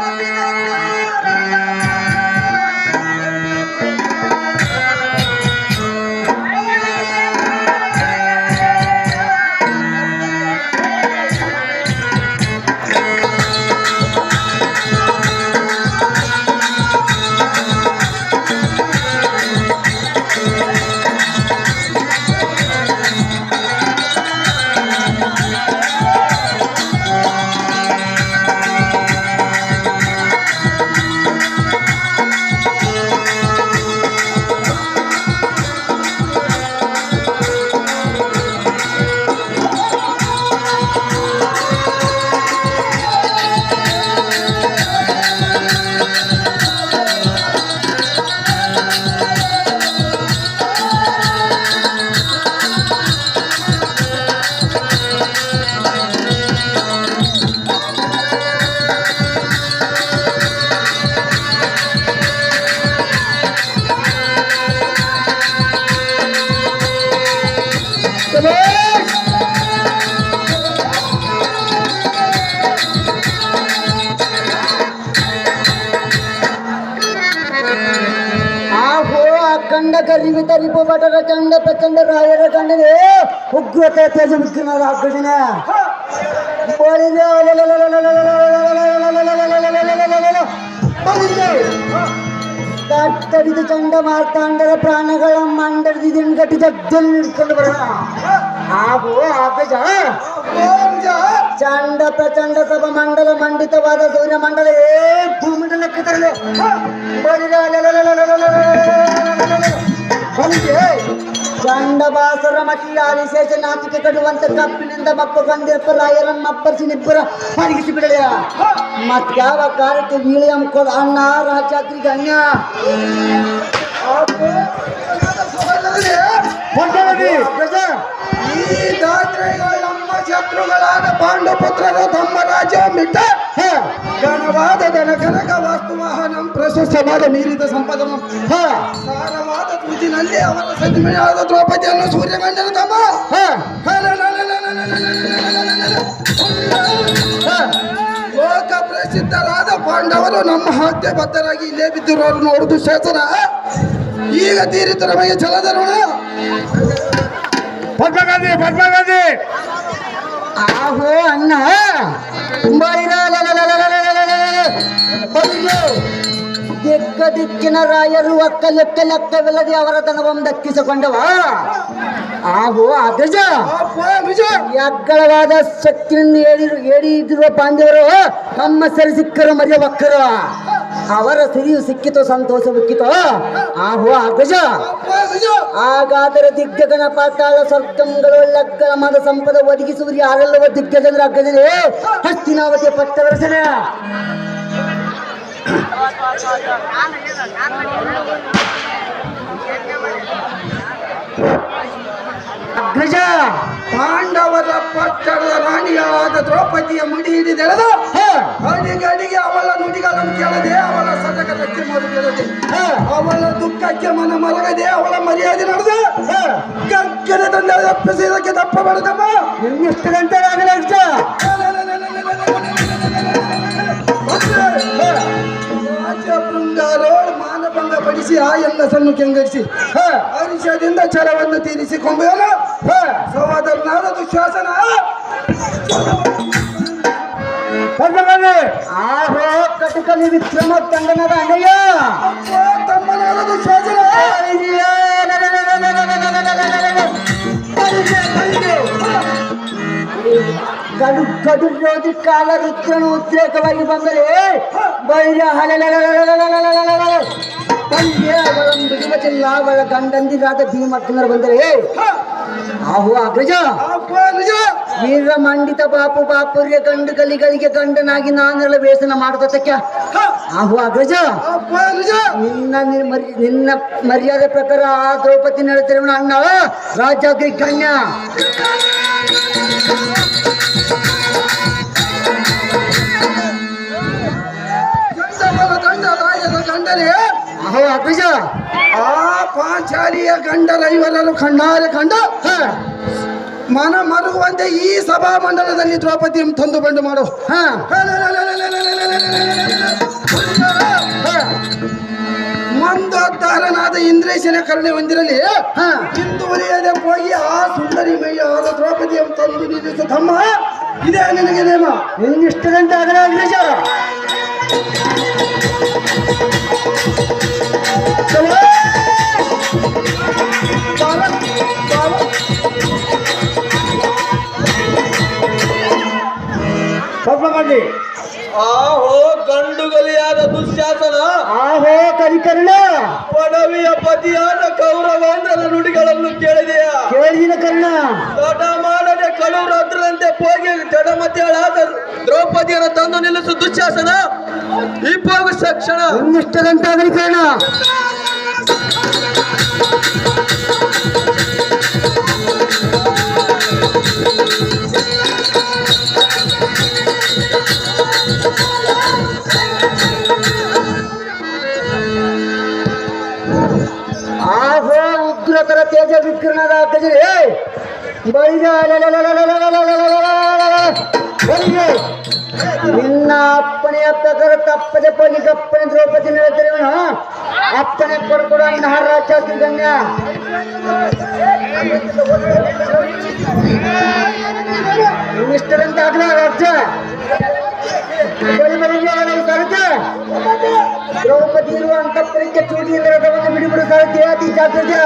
ಆಹೋ ಅಖಂಡ ಕರಿವಿ ತರಿಪು ಬಟರ ಚಂಡ ಪ್ರಚಂಡ ರಾಯರ ಕಂಡನೆ ಉಗ್ರತೆ ತೇಜ ವಿಗ್ರಹದ ಅಗ್ಗಜನ ತಡಿದು ಚಂಡ ಮಾರ್ತಾಂಡರ ಪ್ರಾಣಗಳ ಮಂಡಳಿದ ದಿನಗಟ್ಟಿ ಜಗ್ಗಲ್ಲಿ ಹಿಡ್ಕೊಂಡು ಬರೋಣ ಆಹೋ ಅಗ್ಗಜ ಚಂಡ ಪ್ರಚಂಡ ಸಭ ಮಂಡಲ ಮಂಡಿತವಾದ ಸೂರ್ಯ ಮಂಡಲ ಏ ಭೂಮಂಡಲಕ್ಕೆ ತರಲು ಚಂಡ ಬಾಸರ ಮತಿ ಆದಿಶೇಷ ನಾಚಿಕೆ ಕಡುವಂತ ಕಪ್ಪಿನಿಂದ ಮಪ್ಪ ಬಂದಿರಪ್ಪ ರಾಯರನ್ನ ಅಪ್ಪರಿಸಿ ನಿಬ್ಬರ ಮಲಗಿಸಿ ಬಿಡಲಿಯ. ಮತ್ಯಾವ ಕಾರ್ಯಕ್ಕೆ ವೀಳಿ ಅಂಕೋದ ಅಣ್ಣ ರಾಜಾತ್ರಿಗೆ ಗಣ್ಯ? ಈ ದಾತ್ರೆಗಳು ಶತ್ರುಗಳಾದ ತಮ್ಮ ರಾಜ್ಯ ಮಿಟ್ಟ ಘನವಾದ ಧನ ಕನಕ ವಾಸ್ತುವಾಹನಂ ಪ್ರಶಸ್ತವಾದ ಮೀರಿದ ಸಂಪದಂ ಹ, ಸಾರವಾದ ತುಜಿನಲ್ಲಿ ಅವರ ಸದ್ಮಿಯಾದ ದ್ರೌಪದಿಯನ್ನು ಸೂರ್ಯಮಂಡಲ ತಮ್ಮ. ಲೋಕ ಪ್ರಸಿದ್ಧರಾದ ಪಾಂಡವರು ನಮ್ಮ ಹತ್ಯೆ ಬದ್ಧರಾಗಿ ಇಲ್ಲೇ ಬಿದ್ದಿರೋರು ನೋಡುದು ಶಾಸನ ಈಗ ತೀರಿತು ನಮಗೆ ನೋಡ ಪದ್ಮಗಾಂಧಿ ಪದ್ಮಗಾಂಧಿ ಆಹೋ ಅಣ್ಣ. ದಿಕ್ಕ ದಿಕ್ಕಿನ ರಾಯರು ಅಕ್ಕ ಲೆಕ್ಕ ಲೆಕ್ಕವಿಲ್ಲದೆ ಅವರ ಧನವನ್ನು ದಕ್ಕಿಸಿಕೊಂಡವ. ಆಹೋ ಅಗಜ ಯಗ್ಗಳವಾದ ಶಕ್ತಿಯನ್ನು ಹೇಳಿ ಹೇಳಿದಿರುವ ಪಾಂಡವರು ನಮ್ಮ ಸರಿ ಸಿಕ್ಕರು ಮರೆಯ ಒಕ್ಕರು ಅವರ ಸಿರಿಯು ಸಿಕ್ಕಿತು ಸಂತೋಷವಿಕ್ಕಿತು ಆಹೋ ಅಗಜ ಹಾಗಾದರೆ ದಿಗ್ಗಜನ ಪಾತಾಳ ಸ್ವರ್ಗಂಗಳು ಲಗ್ಗ ಮದ ಸಂಪದ ಒದಗಿಸುವರು ಯಾರೆಲ್ಲವ ದಿಗ್ಗಜನರ ಅಗ್ಗಜನೆ ಹಸ್ತಿನಾವತಿ ಪಟ್ಟವರ್ಸನ? ಅಗ್ರಜ. ಪಾಂಡವರ ಪಟ್ಟಣದ ರಾಣಿಯಾದ ದ್ರೌಪದಿಯ ಮುಡಿ ಹಿಡಿದೆಳೆದು ಅಡಿಗೆ ಅಡಿಗೆ ಅವಳ ನುಡಿಗಳನ್ನು ಕೇಳದೆ ಅವಳ ಸಟಕರಕ್ಕೆ ಮರುಗೆಳದೆ ಹ, ಅವಳ ದುಃಖಕ್ಕೆ ಮನ ಮರಗದೆ ಅವಳ ಮರ್ಯಾದೆ ನಡೆದು. ಗಕ್ಕನೆ ತಂದೆ ತಪ್ಪಿಸಿದಕ್ಕೆ ತಪ್ಪ ಬಡದಮ್ಮ ಇನ್ನೆಷ್ಟು ಗಂಟೆ ಆಗಲಿ ರಾಜ್ಯ ಬೃಂದಾರೋಳ್ ಮಾನಭಂಗ ಪಡಿಸಿ ಆ ಎಲ್ಲಸನ್ನು ಕೆಂಗರಿಸಿ ಹ, ಹರಿಷದಿಂದ ಛಲವನ್ನು ತೀರಿಸಿ ಕೊಂಬೆಯಲ್ಲ ಸಹೋದರನಾದ ದುಶ್ವಾಸನ ಪದ್ಮಗಾಂಧಿ ಆಹೋ ಕಟಕಲಿ ವಿಕ್ರಮ ತಂಡನದ ಅಣ್ಣಯ್ಯ ಅಪ್ಪ ತಮ್ಮನಾದ ದುಶ್ವಾಸನ ಕಡು ಕಡು ರೋಧಿ ಕಾಲ ರುದ್ರನು ಉದ್ರೇಕವಾಗಿ ಬಂದರೆ ಬೈರ ತಂದೆ ಅವಳನ್ನು ಬಿಡುವಚಿಲ್ಲ ಅವಳ ಗಂಡಂದಿರಾದ ಭೀಮಕ್ಕನರು ಬಂದರೆ ಆಹು ಅಗ್ರಜ ವೀರ ಮಂಡಿತ ಬಾಪು ಬಾಪುರ್ಯ ಗಂಡು ಗಲಿಗಳಿಗೆ ಗಂಡನಾಗಿ ನಾನೆಲ್ಲ ವೇಸನ ಮಾಡುತ್ತಕ್ಕೆ ಆಹು ಅಗ್ರಜ ನಿನ್ನ ನಿನ್ನ ಮರ್ಯಾದೆ ಪ್ರಕಾರ ಆ ದ್ರೌಪದಿ ನಡೆತಿರುವ ಅಣ್ಣ. ರಾಜಾಗ್ರಿ ಗಂಡನೇ. ಅಹೋ ಅಗ್ರಜ ಆ ಪಾಂಚಾಲಿಯ ಗಂಡರೈವರರು ಕಣ್ಣಾರೆ ಕಂಡ ಮನ ಮರುಗುವಂತೆ ಈ ಸಭಾ ಮಂಡಲದಲ್ಲಿ ದ್ರೌಪದಿ ತಂದು ಬಂಡು ಮಾಡು ಮಂದೋದ್ಧಾರನಾದ ಇಂದ್ರೇಶನ ಕರುಣೆ ಹೊಂದಿರಲಿ ಇಂದು ಉರಿಯದೆ ಹೋಗಿ ಆ ಸುಂದರಿ ಮೈಯ ಆದ ದ್ರೌಪದಿ ತಂದು ನಿಲ್ಲಿಸು ತಮ್ಮ ಇದೇ ನಿನಗೆ ನೇಮ ಇನ್ನಿಷ್ಟು ಗಂಟೆ ಆಗಲೇ ಇಂಗ್ಲೇಶ ಪದ್ಮಗಂಧಿ ಆಹೋ ಗಂಡುಗಲಿಯಾದ ದುಶ್ಯಾಸನ. ಆಹೋ ಕರಿಕರ್ಣ. ಪಡವಿಯ ಪತಿಯಾದ ಕೌರವಾಂಧ್ರದ ನುಡಿಗಳನ್ನು ಕೇಳಿದೆಯಾ? ಕೇಳಿದಿನ ಕರ್ಣ. ತಡ ಮಾಡದೆ ಕಳುರದ್ರಂತೆ ಹೋಗಿ ಜಡಮತಿಯಳಾದ ದ್ರೌಪದಿಯನ್ನು ತಂದು ನಿಲ್ಲಿಸು ದುಶ್ಯಾಸನ. ಇಬ್ಬರು ಸಕ್ಷಣ ನಿನ್ನಿಷ್ಟದಂತೆ ಆಗಲಿ ಕರ್ಣ. ವಿಕಿರಣದ ಗಜರೆ ಬಳಿಗೆ ಬಳಿಗೆ ನಿನ್ನ ಅಪ್ಪನೆಯ ಪ್ರಕಾರ ತಪ್ಪದೆ ಪಗಿ ಕಪ್ಪನೆ ದ್ರೌಪದಿ ಹೇಳ್ತಿರುವನು ಅಪ್ಪನೆ ಕೊಡ್ಕೊಡ ನಿನ್ನ ಹಾರ ಗಣ್ಯ ನಿನ್ನಿಷ್ಟರಂತೆ ಆಗ್ಲ ಅರ್ಥ ಬಳಿ ಬಳಿಗೆ ನಾವು ಸಾಗುತ್ತೆ ದ್ರೌಪದಿ ಇರುವ ಅಂತಃಪುರಕ್ಕೆ ಚೂಟಿ ಇಲ್ಲದವನ್ನು ಬಿಡಿಬಿಡು ಸಾಗುತ್ತೆ ಅತಿ ಜಾಗ್ರತೆ